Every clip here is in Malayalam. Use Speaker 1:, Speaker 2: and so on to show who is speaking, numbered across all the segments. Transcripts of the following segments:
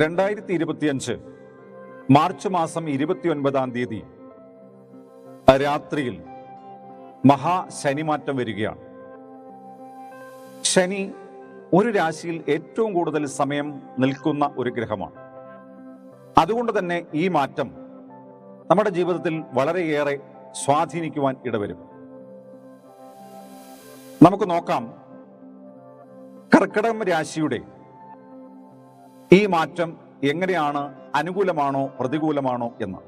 Speaker 1: രണ്ടായിരത്തി ഇരുപത്തിയഞ്ച് മാർച്ച് മാസം ഇരുപത്തിയൊൻപതാം തീയതി രാത്രിയിൽ മഹാശനിമാറ്റം വരികയാണ്. ശനി ഒരു രാശിയിൽ ഏറ്റവും കൂടുതൽ സമയം നിൽക്കുന്ന ഒരു ഗ്രഹമാണ്. അതുകൊണ്ട് തന്നെ ഈ മാറ്റം നമ്മുടെ ജീവിതത്തിൽ വളരെയേറെ സ്വാധീനിക്കുവാൻ ഇടവരും. നമുക്ക് നോക്കാം. കർക്കിടകം രാശിയുടെ ഈ മാറ്റം എങ്ങനെയാണ് അനുകൂലമാണോ പ്രതികൂലമാണോ എന്ന്.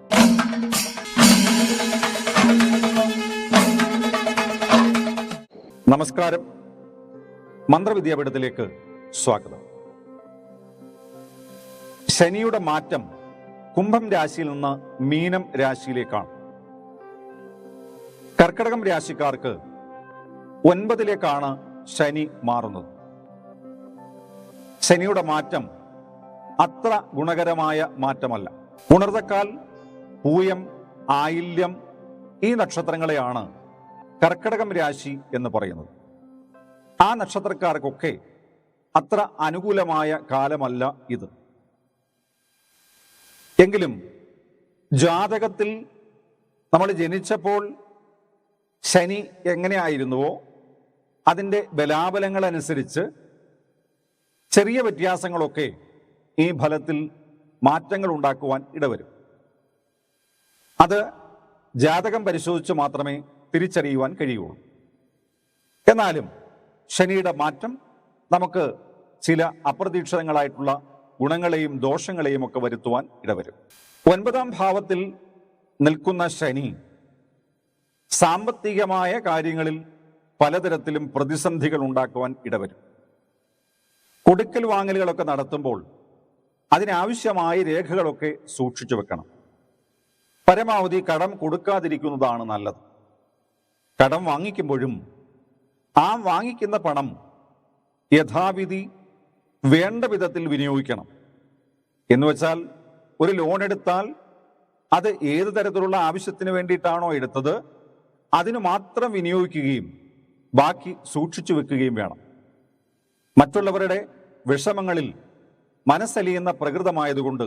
Speaker 1: നമസ്കാരം. മന്ത്രവിദ്യാപീഠത്തിലേക്ക് സ്വാഗതം. ശനിയുടെ മാറ്റം കുംഭം രാശിയിൽ നിന്ന് മീനം രാശിയിലേക്കാണ്. കർക്കിടകം രാശിക്കാർക്ക് ഒൻപതിലേക്കാണ് ശനി മാറുന്നത്. ശനിയുടെ മാറ്റം അത്ര ഗുണകരമായ മാറ്റമല്ല. ഉണർത്തക്കാൽ പൂയം ആയില്യം ഈ നക്ഷത്രങ്ങളെയാണ് കർക്കിടകം രാശി എന്ന് പറയുന്നത്. ആ നക്ഷത്രക്കാർക്കൊക്കെ അത്ര അനുകൂലമായ കാലമല്ല ഇത്. എങ്കിലും ജാതകത്തിൽ നമ്മൾ ജനിച്ചപ്പോൾ ശനി എങ്ങനെയായിരുന്നുവോ അതിന്റെ ബലാബലങ്ങളനുസരിച്ച് ചെറിയ വ്യത്യാസങ്ങളൊക്കെ ഈ ഫലത്തിൽ മാറ്റങ്ങൾ ഉണ്ടാക്കുവാൻ ഇടവരും. അത് ജാതകം പരിശോധിച്ച് മാത്രമേ തിരിച്ചറിയുവാൻ കഴിയുള്ളൂ. എന്നാലും ശനിയുടെ മാറ്റം നമുക്ക് ചില അപ്രതീക്ഷിതങ്ങളായിട്ടുള്ള ഗുണങ്ങളെയും ദോഷങ്ങളെയും ഒക്കെ വരുത്തുവാൻ ഇടവരും. ഒൻപതാം ഭാവത്തിൽ നിൽക്കുന്ന ശനി സാമ്പത്തികമായ കാര്യങ്ങളിൽ പലതരത്തിലും പ്രതിസന്ധികൾ ഉണ്ടാക്കുവാൻ ഇടവരും. കൊടുക്കൽ വാങ്ങലുകളൊക്കെ നടത്തുമ്പോൾ അതിനാവശ്യമായ രേഖകളൊക്കെ സൂക്ഷിച്ചു വെക്കണം. പരമാവധി കടം കൊടുക്കാതിരിക്കുന്നതാണ് നല്ലത്. കടം വാങ്ങിക്കുമ്പോഴും ആ വാങ്ങിക്കുന്ന പണം യഥാവിധി വേണ്ട വിധത്തിൽ വിനിയോഗിക്കണം. എന്ന് വെച്ചാൽ ഒരു ലോൺ എടുത്താൽ അത് ഏത് തരത്തിലുള്ള ആവശ്യത്തിന് വേണ്ടിയിട്ടാണോ എടുത്തത് അതിന് മാത്രം വിനിയോഗിക്കുകയും ബാക്കി സൂക്ഷിച്ചു വെക്കുകയും വേണം. മറ്റുള്ളവരുടെ വിഷമങ്ങളിൽ മനസ്സലിയുന്ന പ്രകൃതമായതുകൊണ്ട്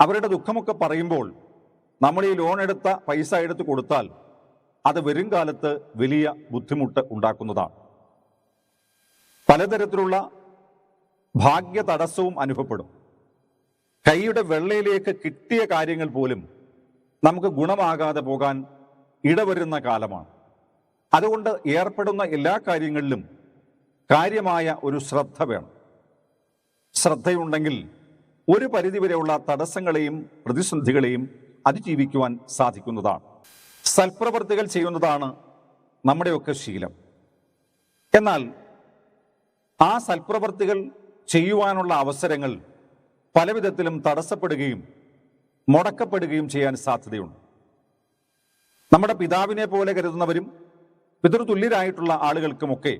Speaker 1: അവരുടെ ദുഃഖമൊക്കെ പറയുമ്പോൾ നമ്മൾ ഈ ലോൺ എടുത്ത പൈസ എടുത്ത് കൊടുത്താൽ അത് വരും കാലത്ത് വലിയ ബുദ്ധിമുട്ട് ഉണ്ടാക്കുന്നതാണ്. പലതരത്തിലുള്ള ഭാഗ്യ തടസ്സവും അനുഭവപ്പെടും. കൈയുടെ വെള്ളയിലേക്ക് കിട്ടിയ കാര്യങ്ങൾ പോലും നമുക്ക് ഗുണമാകാതെ പോകാൻ ഇടവരുന്ന കാലമാണ്. അതുകൊണ്ട് ഏർപ്പെടുന്ന എല്ലാ കാര്യങ്ങളിലും കാര്യമായ ഒരു ശ്രദ്ധ വേണം. ശ്രദ്ധയുണ്ടെങ്കിൽ ഒരു പരിധിവരെയുള്ള തടസ്സങ്ങളെയും പ്രതിസന്ധികളെയും അതിജീവിക്കുവാൻ സാധിക്കുന്നതാണ്. സൽപ്രവർത്തികൾ ചെയ്യുന്നതാണ് നമ്മുടെയൊക്കെ ശീലം. എന്നാൽ ആ സൽപ്രവർത്തികൾ ചെയ്യുവാനുള്ള അവസരങ്ങൾ പലവിധത്തിലും തടസ്സപ്പെടുകയും മുടക്കപ്പെടുകയും ചെയ്യാൻ സാധ്യതയുണ്ട്. നമ്മുടെ പിതാവിനെ പോലെ കരുതുന്നവരും പിതൃതുല്യരായിട്ടുള്ള ആളുകൾക്കുമൊക്കെ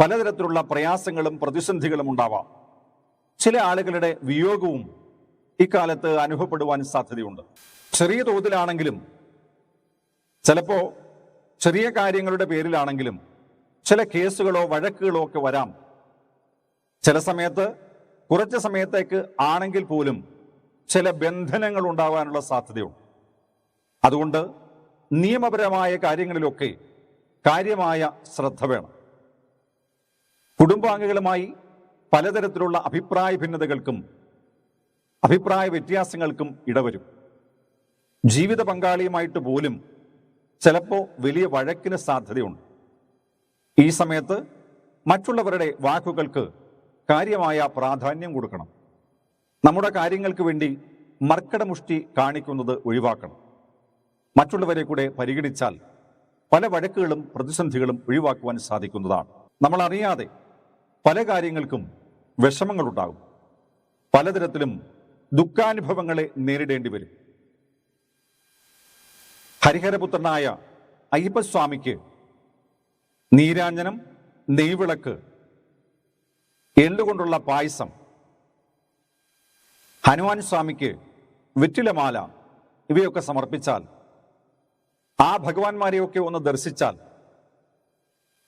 Speaker 1: പലതരത്തിലുള്ള പ്രയാസങ്ങളും പ്രതിസന്ധികളും ഉണ്ടാവാം. ചില ആളുകളുടെ വിയോഗവും ഇക്കാലത്ത് അനുഭവപ്പെടുവാൻ സാധ്യതയുണ്ട്. ചെറിയ തോതിലാണെങ്കിലും ചിലപ്പോൾ ചെറിയ കാര്യങ്ങളുടെ പേരിലാണെങ്കിലും ചില കേസുകളോ വഴക്കുകളോ ഒക്കെ വരാം. ചില സമയത്ത് കുറച്ച് സമയത്തേക്ക് ആണെങ്കിൽ പോലും ചില ബന്ധനങ്ങൾ ഉണ്ടാവാനുള്ള സാധ്യതയുണ്ട്. അതുകൊണ്ട് നിയമപരമായ കാര്യങ്ങളിലൊക്കെ കാര്യമായ ശ്രദ്ധ വേണം. കുടുംബാംഗങ്ങളുമായി പലതരത്തിലുള്ള അഭിപ്രായ ഭിന്നതകൾക്കും അഭിപ്രായ വ്യത്യാസങ്ങൾക്കും ഇടവരും. ജീവിത പങ്കാളിയുമായിട്ട് പോലും ചിലപ്പോൾ വലിയ വഴക്കിന് സാധ്യതയുണ്ട്. ഈ സമയത്ത് മറ്റുള്ളവരുടെ വാക്കുകൾക്ക് കാര്യമായ പ്രാധാന്യം കൊടുക്കണം. നമ്മുടെ കാര്യങ്ങൾക്ക് വേണ്ടി മർക്കടമുഷ്ടി കാണിക്കുന്നത് ഒഴിവാക്കണം. മറ്റുള്ളവരെ കൂടെ പരിഗണിച്ചാൽ പല വഴക്കുകളും പ്രതിസന്ധികളും ഒഴിവാക്കുവാൻ സാധിക്കുന്നതാണ്. നമ്മൾ അറിയാതെ പല കാര്യങ്ങൾക്കും വിഷമങ്ങളുണ്ടാകും. പലതരത്തിലും ദുഃഖാനുഭവങ്ങളെ നേരിടേണ്ടി വരും. ഹരിഹരപുത്രനായ അയ്യപ്പസ്വാമിക്ക് നീരാഞ്ജനം നെയ്വിളക്ക് എള്ളുകൊണ്ടുള്ള പായസം ഹനുമാൻ സ്വാമിക്ക് വെറ്റിലമാല ഇവയൊക്കെ സമർപ്പിച്ചാൽ ആ ഭഗവാന്മാരെയൊക്കെ ഒന്ന് ദർശിച്ചാൽ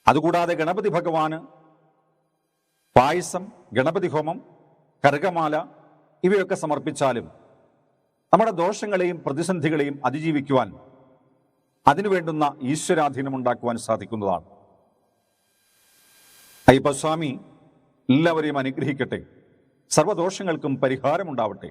Speaker 1: അതുകൂടാതെ ഗണപതി ഭഗവാന് പായസം ഗണപതി ഹോമം കരകമാല ഇവയൊക്കെ സമർപ്പിച്ചാലും നമ്മുടെ ദോഷങ്ങളെയും പ്രതിസന്ധികളെയും അതിജീവിക്കുവാൻ അതിനു വേണ്ടുന്ന ഈശ്വരാധീനം ഉണ്ടാക്കുവാൻ സാധിക്കുന്നതാണ്. അയ്യപ്പസ്വാമി എല്ലാവരെയും അനുഗ്രഹിക്കട്ടെ. സർവദോഷങ്ങൾക്കും പരിഹാരമുണ്ടാവട്ടെ.